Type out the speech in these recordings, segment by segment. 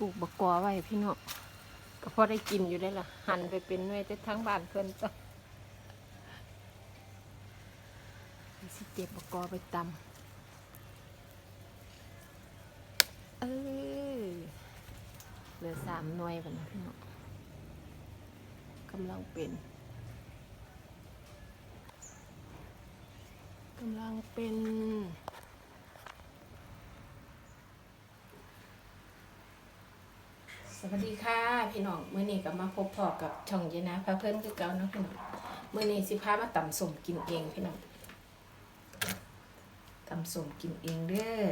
ปลูกบักกอไว้พี่น้องก็พอได้กินอยู่ได้ล่ะ หั่นไปเป็นหน่วยแต่ทั้งบ้านเพิ่นจ้ะสิเก็บบักกอไปตำเออเหลือสามหน่วยบัดนะพี่น้องกำลังเป็นกำลังเป็น สวัสดีค่ะพี่น้องเมื่อนี้ก็มาพบพอกับช่องเยนะพาเพื่อนคือเก่าเนาะพี่น้องเมื่อนี้สิพามาตำส้มกินเองพี่น้องตำส้มกินเองเด้อ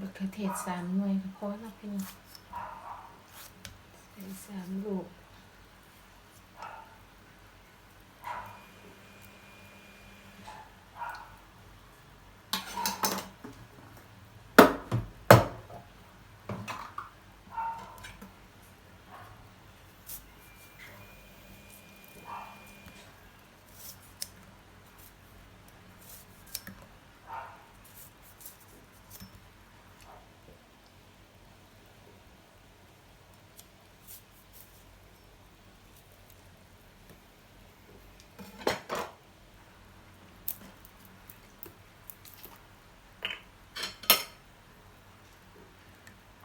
บักเขือเทศสามหน่วยก็พอแล้วพี่น้องใส่สามลูก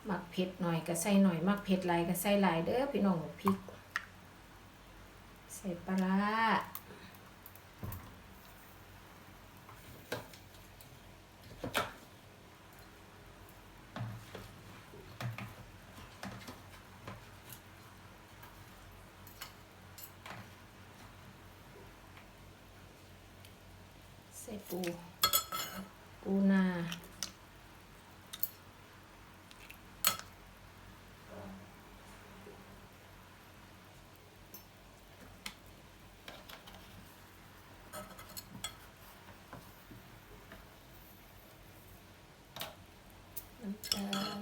มักเผ็ดหน่อยก็ใส่หน่อย มักเผ็ดหลายก็ใส่หลายเด้อพี่น้องพริก ใส่ปลาร้าใส่ปู ปูนา น้ำตาล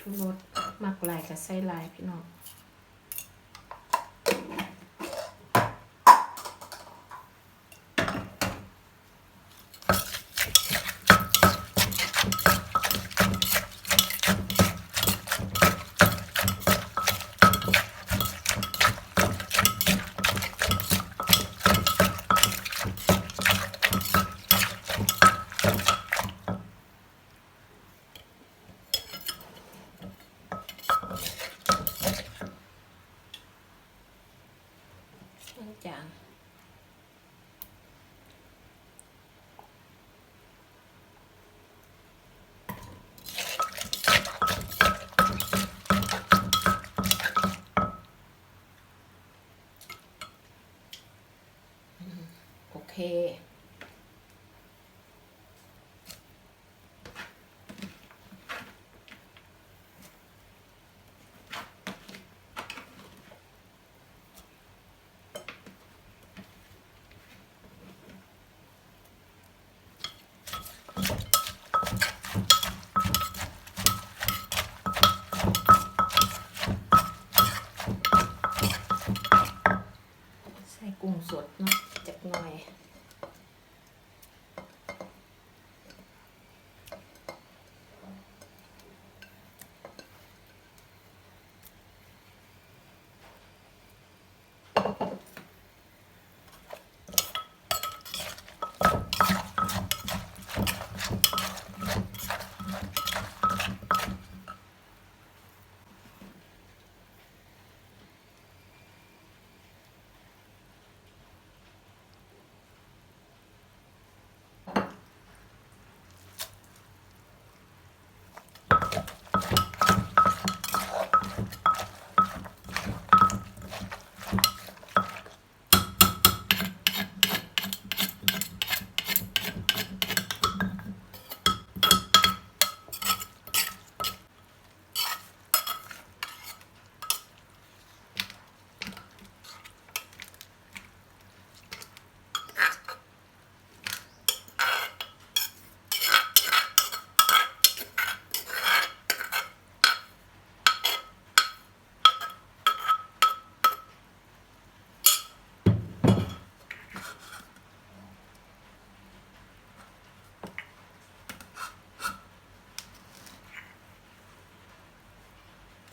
ชูรสหมักลายกับไส้ลายพี่น้อง ล้ ส่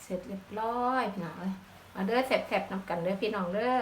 เสร็จเรียบร้อยพี่น้องเอ้ยมาเด้อแสบๆนำกันเด้อพี่น้องเด้อ